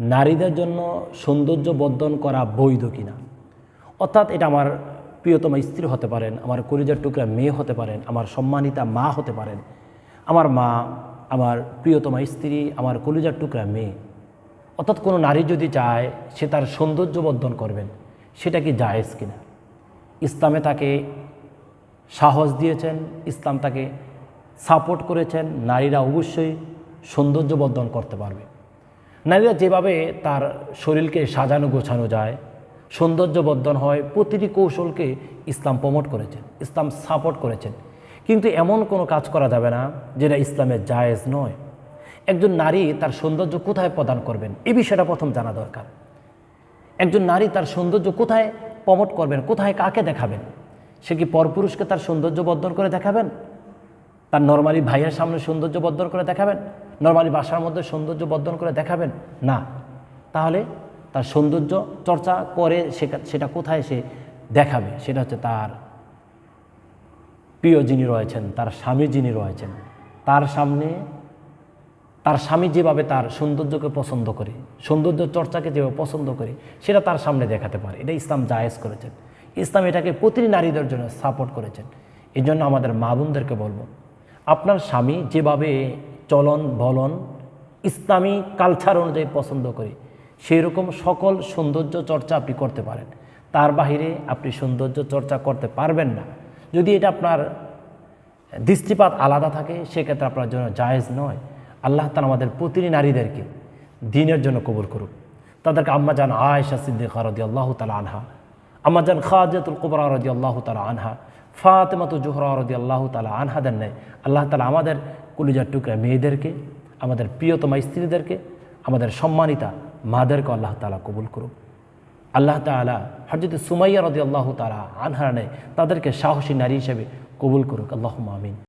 নারীদের জন্য সৌন্দর্য বর্ধন করা বৈধ কিনা? অর্থাৎ এটা আমার প্রিয়তমা স্ত্রী হতে পারেন, আমার কলিজার টুকরা মেয়ে হতে পারেন, আমার সম্মানিতা মা হতে পারেন, আমার মা, আমার প্রিয়তমা স্ত্রী, আমার কলিজার টুকরা মেয়ে। অর্থাৎ কোনো নারী যদি চায় সে তার সৌন্দর্য বর্ধন করবেন, সেটা কি জায়েজ কিনা? ইসলামে তাকে সাহস দিয়েছেন, ইসলাম তাকে সাপোর্ট করেছেন, নারীরা অবশ্যই সৌন্দর্য বর্ধন করতে পারবে। নারীরা যেভাবে তার শরীরকে সাজানো গোছানো যায় সৌন্দর্য বর্ধন হয়, প্রতিটি কৌশলকে ইসলাম প্রমোট করেছেন, ইসলাম সাপোর্ট করেছেন। কিন্তু এমন কোনো কাজ করা যাবে না যেটা ইসলামের জায়েজ নয়। একজন নারী তার সৌন্দর্য কোথায় প্রদান করবেন? এই বিষয়টা প্রথম জানা দরকার। একজন নারী তার সৌন্দর্য কোথায় প্রমোট করবেন? কোথায় কাকে দেখাবেন? সে কি পরপুরুষকে তার সৌন্দর্য বর্ধন করে দেখাবেন? তার নর্মালি ভাইয়ের সামনে সৌন্দর্য বর্ধন করে দেখাবেন? নর্মালি বাসার মধ্যে সৌন্দর্য বর্ধন করে দেখাবেন? না। তাহলে তার সৌন্দর্য চর্চা করে সেটা- কোথায় সে দেখাবে? সেটা হচ্ছে তার প্রিয় যিনি রয়েছেন, তার স্বামী যিনি রয়েছেন, তার সামনে তার স্বামী যেভাবে তার সৌন্দর্যকে পছন্দ করে, সৌন্দর্য চর্চাকে যেভাবে পছন্দ করে, সেটা তার সামনে দেখাতে পারে। এটা ইসলাম জায়েজ করেছেন। ইসলাম এটাকে প্রতিটি নারীদের জন্য সাপোর্ট করেছেন। এই জন্য আমাদের মা বোনদেরকে বলব আপনার স্বামী যেভাবে চলন বলন ইসলামী কালচার অনুযায়ী পছন্দ করে সেই রকম সকল সৌন্দর্য চর্চা আপনি করতে পারেন। তার বাহিরে আপনি সৌন্দর্য চর্চা করতে পারবেন না। যদি এটা আপনার দৃষ্টিপাত আলাদা থাকে, সেক্ষেত্রে আপনার জন্য জায়েজ নয়। আল্লাহ তালা আমাদের প্রতিটি নারীদেরকে দিনের জন্য কবুল করুক। তাদেরকে আম্মা যান আয়েশা সিদ্দিকা রদি আল্লাহ তালা আনহা, আম্মা যান খাজাতুল কুবরা রদি আল্লাহ তালা আনহা ফাতেমাতু জোহরা রদি আল্লাহ তালা আনহাদের নেয় আল্লাহ তালা আমাদের কলিজার টুকরা মেয়েদেরকে, আমাদের প্রিয়তমা স্ত্রীদেরকে, আমাদের সম্মানিতা মাদেরকে আল্লাহ তালা কবুল করুক। আল্লাহ তালা হরজত সুমাইয়া রদি আল্লাহ তালা আনহারা নেয় তাদেরকে সাহসী নারী হিসেবে কবুল করুক। আল্লাহ আমিন।